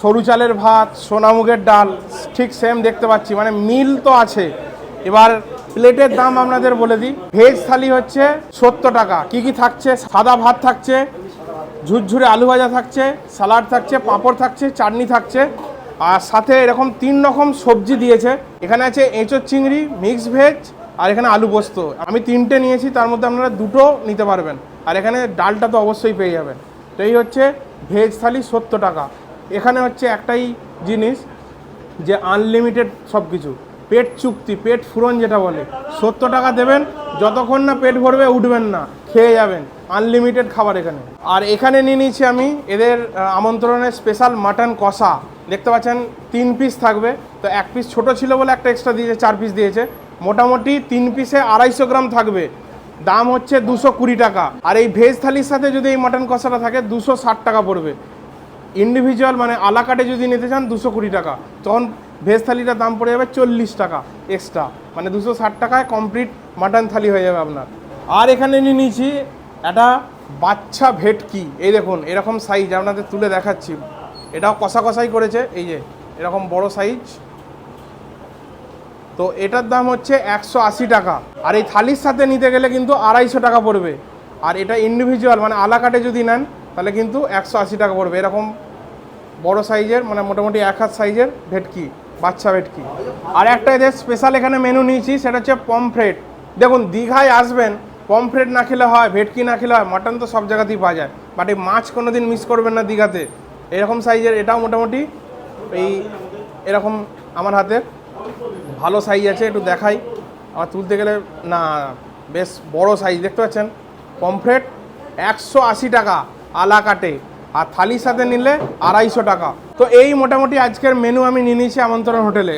সরু চালের ভাত সোনামুগের ডাল, ঠিক সেম দেখতে পাচ্ছি। মানে মিল তো আছে। এবার প্লেটের দাম আপনাদের বলে দিই। ভেজ থালি হচ্ছে সত্তর টাকা। কি কি থাকছে? সাদা ভাত থাকছে, ঝুরঝুরে আলু ভাজা থাকছে স্যালাড থাকছে, পাঁপড় থাকছে, চাটনি থাকছে। আর সাথে এরকম তিন রকম সবজি দিয়েছে। এখানে আছে এঁচোর চিংড়ি মিক্স ভেজ আর এখানে আলু পোস্ত। আমি তিনটে নিয়েছি, তার মধ্যে আপনারা দুটো নিতে পারবেন। আর এখানে ডালটা তো অবশ্যই পেয়ে যাবেন। তো এই হচ্ছে ভেজ থালি সত্তর টাকা। এখানে হচ্ছে একটাই জিনিস যে আনলিমিটেড সব কিছু পেট চুক্তি, পেট ফুরন যেটা বলে, সত্তর টাকা দেবেন, যতক্ষণ না পেট ভরবে উঠবেন না, খেয়ে যাবেন আনলিমিটেড খাবার এখানে। আর এখানে নিয়ে নিয়েছি আমি এদের আমন্ত্রণের স্পেশাল মাটন কষা। দেখতে পাচ্ছেন, তিন পিস থাকবে। তো এক পিস ছোট ছিল বলে একটা এক্সট্রা দিয়েছে, চার পিস দিয়েছে। মোটামুটি তিন পিসে আড়াইশো গ্রাম থাকবে। দাম হচ্ছে দুশো কুড়ি টাকা। আর এই ভেজ থালির সাথে যদি এই মাটন কষাটা থাকে, দুশো ষাট টাকা পড়বে। ইন্ডিভিজুয়াল মানে আলাকাটে যদি নিতে চান দুশো কুড়ি টাকা, তখন ভেজ থালিটার দাম পড়ে যাবে চল্লিশ টাকা এক্সট্রা মানে দুশো ষাট টাকায় কমপ্লিট মাটন থালি হয়ে যাবে আপনার। আর এখানে নিয়ে নিয়েছি একটা বাচ্চা ভেটকি, এই দেখুন, এরকম সাইজ আপনাদের তুলে দেখাচ্ছি। এটাও কষা কষাই করেছে, এই যে, এরকম বড় সাইজ তো এটার দাম হচ্ছে একশো আশি টাকা। আর এই থালির সাথে নিতে গেলে কিন্তু আড়াইশো টাকা পড়বে। আর এটা ইন্ডিভিজুয়াল মানে আলাকাটে যদি নেন, তাহলে কিন্তু একশো আশি টাকা পড়বে, এরকম বড় সাইজের মানে মোটামুটি এক হাত সাইজের ভেটকি, বাচ্চা ভেটকি। আর একটা এদের স্পেশাল এখানে মেনু নিয়েছি, সেটা হচ্ছে পমফ্রেট দেখুন, দীঘায় আসবেন পমফ্রেট না খেলে হয়, ভেটকি না খেলে হয় মাটন তো সব জায়গাতেই পাওয়া যায়। বাট এই মাছ কোনো দিন মিস করবেন না দীঘাতে। এরকম সাইজের, এটাও মোটামুটি এই এরকম আমার হাতে। ভালো সাইজ আছে, একটু দেখাই। আমার তুলতে গেলে, না, বেশ বড় সাইজ দেখতে পাচ্ছেন? পমফ্রেট একশো আশি টাকা আলা কাটে আর থালির সাথে নিলে আড়াইশো টাকা। তো এই মোটামুটি আজকের মেনু আমি নিয়ে নিয়েছি আমন্ত্রণ হোটেলে।